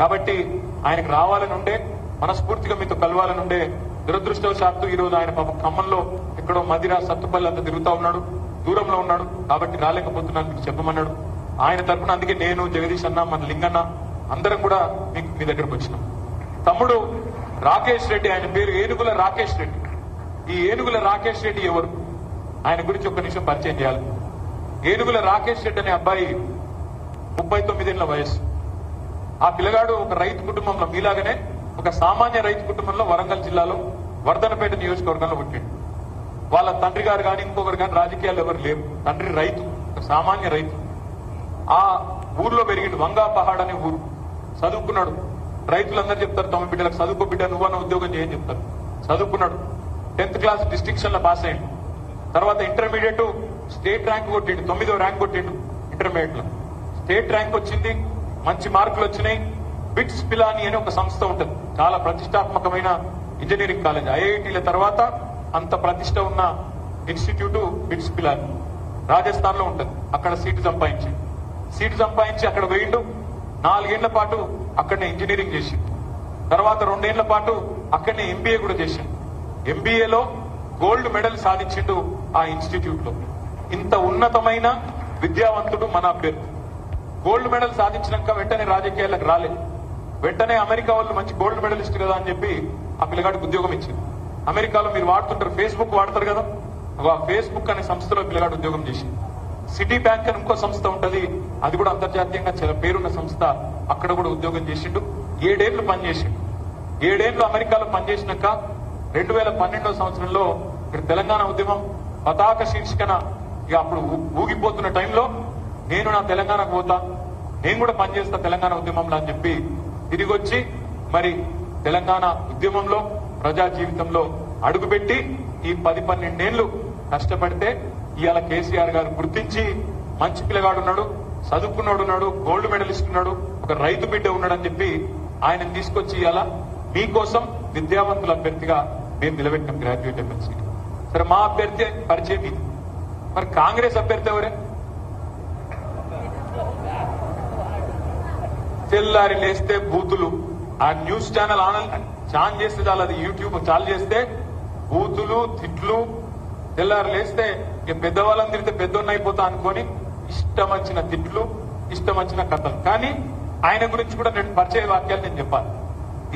కాబట్టి ఆయనకు రావాలని ఉండే మనస్ఫూర్తిగా మీతో కలవాలని ఉండే దురదృష్టవశాత్తు ఈ రోజు ఆయన పాప ఖమ్మంలో ఎక్కడో మదిర సత్తుపల్లి అంతా తిరుగుతా ఉన్నాడు దూరంలో ఉన్నాడు కాబట్టి రాలేకపోతున్నాను మీకు చెప్పమన్నాడు. ఆయన తరపున అందుకే నేను జగదీష్ అన్న మన లింగన్న అందరం కూడా మీకు మీ దగ్గరకు వచ్చినాం. తమ్ముడు రాకేష్ రెడ్డి ఆయన పేరు ఏనుగుల రాకేష్ రెడ్డి. ఈ ఏనుగుల రాకేష్ రెడ్డి ఎవరు? ఆయన గురించి ఒక్క నిమిషం పరిచయం చేయాలి. ఏనుగుల రాకేష్ రెడ్డి అనే అబ్బాయి ముప్పై తొమ్మిదేళ్ళ వయసు ఆ పిల్లగాడు ఒక రైతు కుటుంబంలో మీలాగనే ఒక సామాన్య రైతు కుటుంబంలో వరంగల్ జిల్లాలో వర్ధనపేట నియోజకవర్గంలో పుట్టిండు. వాళ్ళ తండ్రి గారు కానీ ఇంకొకరు కానీ రాజకీయాలు ఎవరు లేరు. తండ్రి రైతు ఒక సామాన్య రైతు. ఆ ఊర్లో పెరిగిండు వంగా పహాడ్ అనే ఊరు. చదువుకున్నాడు. రైతులందరూ చెప్తారు తమ బిడ్డలకు చదువుకో బిడ్డ నువ్వన్న ఉద్యోగం చేయని చెప్తారు. చదువుకున్నాడు. టెన్త్ క్లాస్ డిస్టింక్షన్లో పాస్ అయ్యిండు. తర్వాత ఇంటర్మీడియట్ స్టేట్ ర్యాంక్ కొట్టిండు తొమ్మిదో ర్యాంక్ కొట్టిండు ఇంటర్మీడియట్లో స్టేట్ ర్యాంక్ వచ్చింది మంచి మార్కులు వచ్చినాయి. బిట్స్ పిలాని అని ఒక సంస్థ ఉంటుంది. చాలా ప్రతిష్టాత్మకమైన ఇంజనీరింగ్ కాలేజ్. ఐఐటీల తర్వాత అంత ప్రతిష్ట ఉన్న ఇన్స్టిట్యూట్ బిట్స్ పిలాని. రాజస్థాన్లో ఉంటుంది. అక్కడ సీటు సంపాదించి. సీటు సంపాదించి అక్కడ వేయిండు నాలుగేళ్ళ పాటు అక్కడనే ఇంజనీరింగ్ చేసింది తర్వాత రెండేళ్ళ పాటు అక్కడనే ఎంబీఏ కూడా చేసిండు ఎంబీఏలో గోల్డ్ మెడల్ సాధించిండు ఆ ఇన్స్టిట్యూట్లో ఇంత ఉన్నతమైన విద్యావంతుడు మన అభ్యర్థి. గోల్డ్ మెడల్ సాధించినాక వెంటనే రాజకీయాలకు రాలేదు వెంటనే అమెరికా వాళ్ళు మంచి గోల్డ్ మెడలిస్ట్ కదా అని చెప్పి ఆ పిల్లగాడికి ఉద్యోగం ఇచ్చింది. అమెరికాలో మీరు వాడుతుంటారు ఫేస్బుక్ వాడతారు కదా? ఆ ఫేస్బుక్ అనే సంస్థలో పిల్లగాడు ఉద్యోగం చేసింది. సిటీ బ్యాంక్ అని ఇంకో సంస్థ ఉంటది అది కూడా అంతర్జాతీయంగా చాలా పేరున్న సంస్థ. అక్కడ కూడా ఉద్యోగం చేసిండు. ఏడేళ్ళు పనిచేసిండు. ఏడేళ్ళు అమెరికాలో పనిచేసినాక రెండు వేల పన్నెండో సంవత్సరంలో ఇక్కడ తెలంగాణ ఉద్యమం పతాక శీర్షికన ఇక అప్పుడు ఊగిపోతున్న టైంలో నేను నా తెలంగాణకు పోతా. నేను కూడా పనిచేస్తా తెలంగాణ ఉద్యమంలో అని చెప్పి తిరిగి వచ్చి మరి తెలంగాణ ఉద్యమంలో ప్రజా జీవితంలో అడుగుపెట్టి ఈ పది పన్నెండేళ్ళు కష్టపడితే ఇవాళ కేసీఆర్ గారు గుర్తించి మంచి పిల్లగాడు ఉన్నాడు చదువుకున్నాడు ఉన్నాడు గోల్డ్ మెడలిస్ట్ ఉన్నాడు ఒక రైతు బిడ్డ ఉన్నాడని చెప్పి ఆయన తీసుకొచ్చి ఇవాళ మీకోసం విద్యావంతుల అభ్యర్థిగా మేము నిలబెట్టినాం గ్రాడ్యుయేట్ ఎమ్మెల్సీ. సరే మా అభ్యర్థి పరిచయం ఇది. మరి కాంగ్రెస్ అభ్యర్థి ఎవరే? తెల్లారి లేస్తే బూతులు. ఆ న్యూస్ ఛానల్ ఆన్ చాన్ చేస్తే చాలు అది యూట్యూబ్ చాలు చేస్తే బూతులు తిట్లు. తెల్లారి లేస్తే ఇక పెద్దవాళ్ళని తిరిగితే పెద్దోన్న అయిపోతా అనుకొని ఇష్టం వచ్చిన తిట్లు ఇష్టం వచ్చిన కథలు. కానీ ఆయన గురించి కూడా నేను పరిచయ వాక్యాలు నేను చెప్పాలి.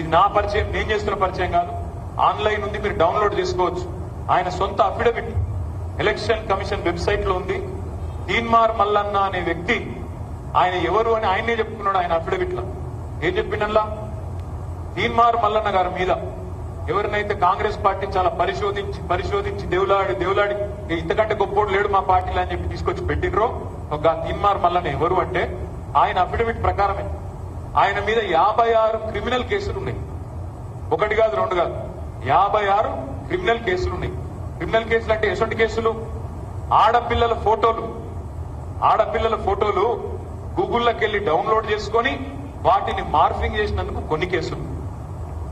ఇది నా పరిచయం నేను చేస్తున్న పరిచయం కాదు. ఆన్లైన్ ఉంది మీరు డౌన్లోడ్ చేసుకోవచ్చు. ఆయన సొంత అఫిడవిట్. ఎలక్షన్ కమిషన్ వెబ్సైట్లో ఉంది. తీన్మార్ మల్లన్న అనే వ్యక్తి ఆయన ఎవరు అని ఆయనే చెప్పుకున్నాడు ఆయన అఫిడవిట్లో. ఏం చెప్పిండల్లా? తీన్మార్ మల్లన్న గారి మీద. ఎవరినైతే కాంగ్రెస్ పార్టీ చాలా పరిశోధించి పరిశోధించి దేవులాడి దేవులాడి ఇంతకంటే గొప్పోడు లేడు మా పార్టీలు అని చెప్పి తీసుకొచ్చి పెట్టినరో ఒక తీన్మార్ మల్లన్న ఎవరు అంటే ఆయన అఫిడవిట్ ప్రకారమే. ఆయన మీద యాభై ఆరు క్రిమినల్ కేసులు ఉన్నాయి. ఒకటి కాదు రెండు కాదు. యాభై ఆరు క్రిమినల్ కేసులు ఉన్నాయి. క్రిమినల్ కేసులు అంటే ఎటువంటి కేసులు? ఆడపిల్లల ఫోటోలు. ఆడపిల్లల ఫోటోలు గూగుల్లోకి వెళ్ళి డౌన్లోడ్ చేసుకొని వాటిని మార్ఫింగ్ చేసినందుకు కొన్ని కేసులు.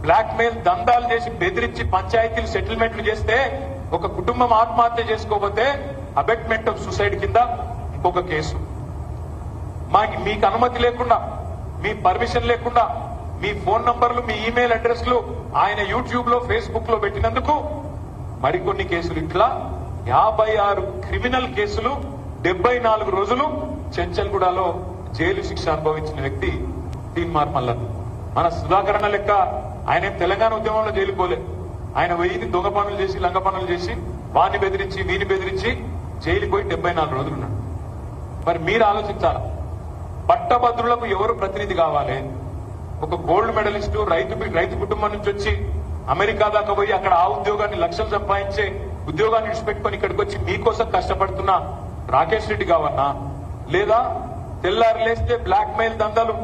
బ్లాక్ మెయిల్ దందాలు చేసి బెదిరించి పంచాయతీలు సెటిల్మెంట్లు చేస్తే ఒక కుటుంబం ఆత్మహత్య చేసుకోకపోతే అబెట్మెంట్ ఆఫ్ సూసైడ్ కింద ఇంకొక కేసు. మాకి మీకు అనుమతి లేకుండా మీ పర్మిషన్ లేకుండా మీ ఫోన్ నంబర్లు మీ ఈమెయిల్ అడ్రస్లు ఆయన యూట్యూబ్లో ఫేస్బుక్లో పెట్టినందుకు మరికొన్ని కేసులు. ఇట్లా యాభై ఆరు క్రిమినల్ కేసులు డెబ్బై నాలుగు రోజులు చెంచల్గూడలో జైలు శిక్ష అనుభవించిన వ్యక్తి తీన్మార్ మల్లన్. మన సుధాకరణ లెక్క ఆయన తెలంగాణ ఉద్యమంలో జైలు పోలే ఆయన వెయ్యిని దొంగ పనులు చేసి లంగ పనులు చేసి వాణ్ణి బెదిరించి వీని బెదిరించి జైలు పోయి డెబ్బై నాలుగు రోజులు ఉన్నాడు. మరి మీరు ఆలోచించాలా? పట్టభద్రులకు ఎవరు ప్రతినిధి కావాలి? ఒక గోల్డ్ మెడలిస్టు రైతు రైతు కుటుంబం నుంచి వచ్చి అమెరికా దాకా పోయి అక్కడ ఆ ఉద్యోగాన్ని లక్షలు సంపాదించే ఉద్యోగాన్ని విడిచిపెట్టుకొని ఇక్కడికి వచ్చి మీకోసం కష్టపడుతున్న రాకేష్ రెడ్డి కావన్నా లేదా తెల్లారి లేస్తే బ్లాక్ మెయిల్ దందలు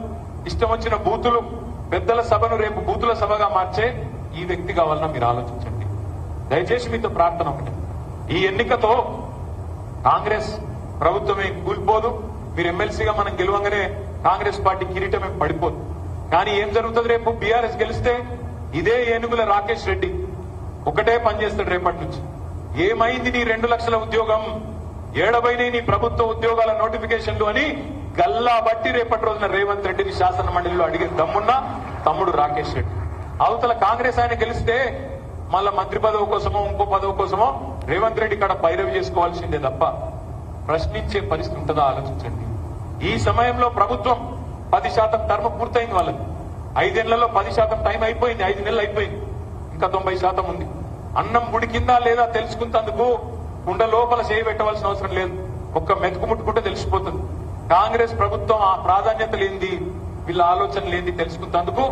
ఇష్టం వచ్చిన బూతులు పెద్దల సభను రేపు బూతుల సభగా మార్చే ఈ వ్యక్తి కావాలన్నా మీరు ఆలోచించండి. దయచేసి మీతో ప్రార్థన ఒకటి. ఈ ఎన్నికతో కాంగ్రెస్ ప్రభుత్వమే కూలిపోదు మీరు ఎమ్మెల్సీగా మనం గెలవంగానే కాంగ్రెస్ పార్టీ కిరీటమే పడిపోదు. కానీ ఏం జరుగుతుంది రేపు? బీఆర్ఎస్ గెలిస్తే ఇదే ఏనుగుల రాకేష్ రెడ్డి. ఒకటే పని చేస్తాడు రేపటి నుంచి. ఏమైంది నీ రెండు లక్షల ఉద్యోగం? ఏడబైనాయి నీ ప్రభుత్వ ఉద్యోగాల నోటిఫికేషన్లు అని గల్లా బట్టి రేపటి రోజున రేవంత్ రెడ్డిని శాసన మండలిలో అడిగే దమ్మున్నా తమ్ముడు రాకేష్ రెడ్డి. అవతల కాంగ్రెస్ ఆయన గెలిస్తే మళ్ళా మంత్రి పదవి కోసమో ఇంకో పదవి కోసమో రేవంత్ రెడ్డి కాడ పైరవి చేసుకోవాల్సిందే తప్ప ప్రశ్నించే పరిస్థితి ఉంటుందా ఆలోచించండి. ఈ సమయంలో ప్రభుత్వం పది శాతం టర్మ్ పూర్తయింది వాళ్ళకి. ఐదేళ్ళలో పది శాతం టైం అయిపోయింది ఐదు నెలలు అయిపోయింది. ఇంకా తొంభై శాతం ఉంది. అన్నం ఉడికిందా లేదా తెలుసుకుంటందుకు కుండ లోపల చేయి పెట్టవలసిన అవసరం లేదు. ఒక్క మెతుకు ముట్టుకుంటే తెలిసిపోతుంది. కాంగ్రెస్ ప్రభుత్వం ఆ ప్రాధాన్యత లేనిది వీళ్ళ ఆలోచన లేనిది తెలుసుకున్నందుకు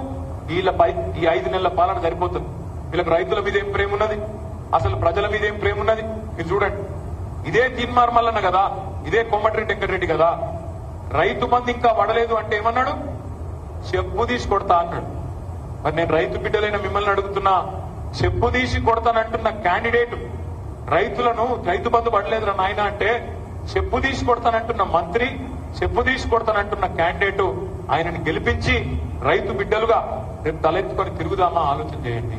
వీళ్ళ ఈ ఐదు నెలల పాలన సరిపోతుంది. వీళ్ళకి రైతుల మీద ఏం ప్రేమ ఉన్నది? అసలు ప్రజల మీద ఏం ప్రేమ ఉన్నది? మీరు చూడండి. ఇదే తీన్మార్మల్లన్న కదా? ఇదే కోమటిరెడ్డి వెంకటరెడ్డి కదా? రైతు మంది ఇంకా పడలేదు అంటే ఏమన్నాడు? చెప్పు తీసి కొడతా అన్నాడు. మరి నేను రైతు బిడ్డలైన మిమ్మల్ని అడుగుతున్నా చెప్పు తీసి కొడతానంటున్న క్యాండిడేట్ రైతులను రైతు బంధు పడలేదురా నాయన అంటే చెప్పు తీసి కొడతానంటున్న మంత్రి చెప్పు తీసి కొడతానంటున్న క్యాండిడేట్ ఆయనని గెలిపించి రైతు బిడ్డలుగా రేపు తలెత్తుకొని తిరుగుదామా ఆలోచన చేయండి.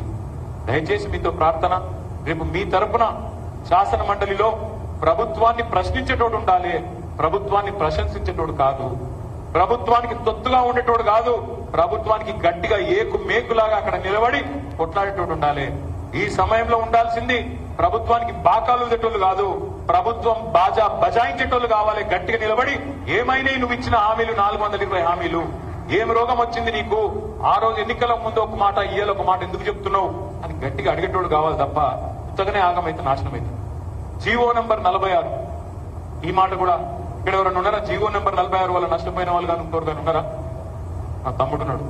దయచేసి మీతో ప్రార్థన రేపు మీ తరపున శాసన మండలిలో ప్రభుత్వాన్ని ప్రశ్నించేటోడు ఉండాలి. ప్రభుత్వాన్ని ప్రశంసించేటోడు కాదు. ప్రభుత్వానికి తొత్తుగా ఉండేటోడు కాదు. ప్రభుత్వానికి గట్టిగా ఏకు మేకులాగా అక్కడ నిలబడి కొట్లాడేటోడు ఉండాలి. ఈ సమయంలో ఉండాల్సింది ప్రభుత్వానికి బాకాలు ఉండేటోళ్ళు కాదు ప్రభుత్వం బాజా బజాయించేటోళ్ళు కావాలి గట్టిగా నిలబడి ఏమైనా నువ్వు ఇచ్చిన హామీలు నాలుగు వందల ఇరవై హామీలు. ఏం రోగం వచ్చింది నీకు? ఆ రోజు ఎన్నికల ముందు ఒక మాట ఇయ్యాల ఒక మాట ఎందుకు చెప్తున్నావు? అని గట్టిగా అడిగేటోడు కావాలి తప్ప ఉత్తగానే ఆగమైతే నాశనం అయితే జీవో నంబర్ నలభై ఆరు. ఈ మాట కూడా ఇక్కడ ఎవరైనా ఉన్నారా? జీవో నెంబర్ నలభై ఆరు వల్ల నష్టపోయిన వాళ్ళు కానీ ఇంకోరు కానీ ఉన్నారా? నా తమ్ముడున్నాడు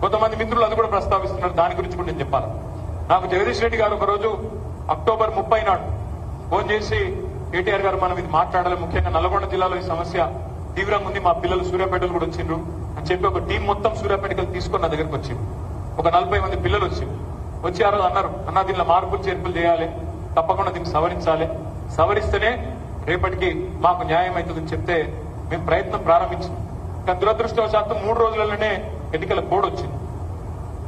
కొంతమంది మిత్రులు అది కూడా ప్రస్తావిస్తున్నారు. దాని గురించి కూడా నేను చెప్పాలి? నాకు జగదీష్ రెడ్డి గారు ఒకరోజు అక్టోబర్ ముప్పై నాడు ఫోన్ చేసి కేటీఆర్ గారు మనం ఇది మాట్లాడాలి. ముఖ్యంగా నల్గొండ జిల్లాలో ఈ సమస్య తీవ్రంగా ఉంది. మా పిల్లలు సూర్యాపేటలు కూడా వచ్చిండ్రు. అని చెప్పి ఒక టీం మొత్తం సూర్యాపేటకి తీసుకున్న నా దగ్గరకు వచ్చింది ఒక నలభై మంది పిల్లలు వచ్చి వచ్చి ఆ రోజు అన్నారు అన్న దీనిలో మార్పులు చేర్పులు చేయాలి. తప్పకుండా దీన్ని సవరించాలి. సవరిస్తేనే రేపటికి మాకు న్యాయం అవుతుందని చెప్తే మేము ప్రయత్నం ప్రారంభించాం కానీ దురదృష్టవశాత్తు మూడు రోజులలోనే ఎన్నికల కోడ్ వచ్చింది.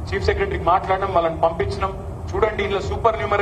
చీఫ్ సెక్రటరీకి మాట్లాడడం వాళ్ళని పంపించడం చూడండి ఇలా సూపర్ న్యూమరీ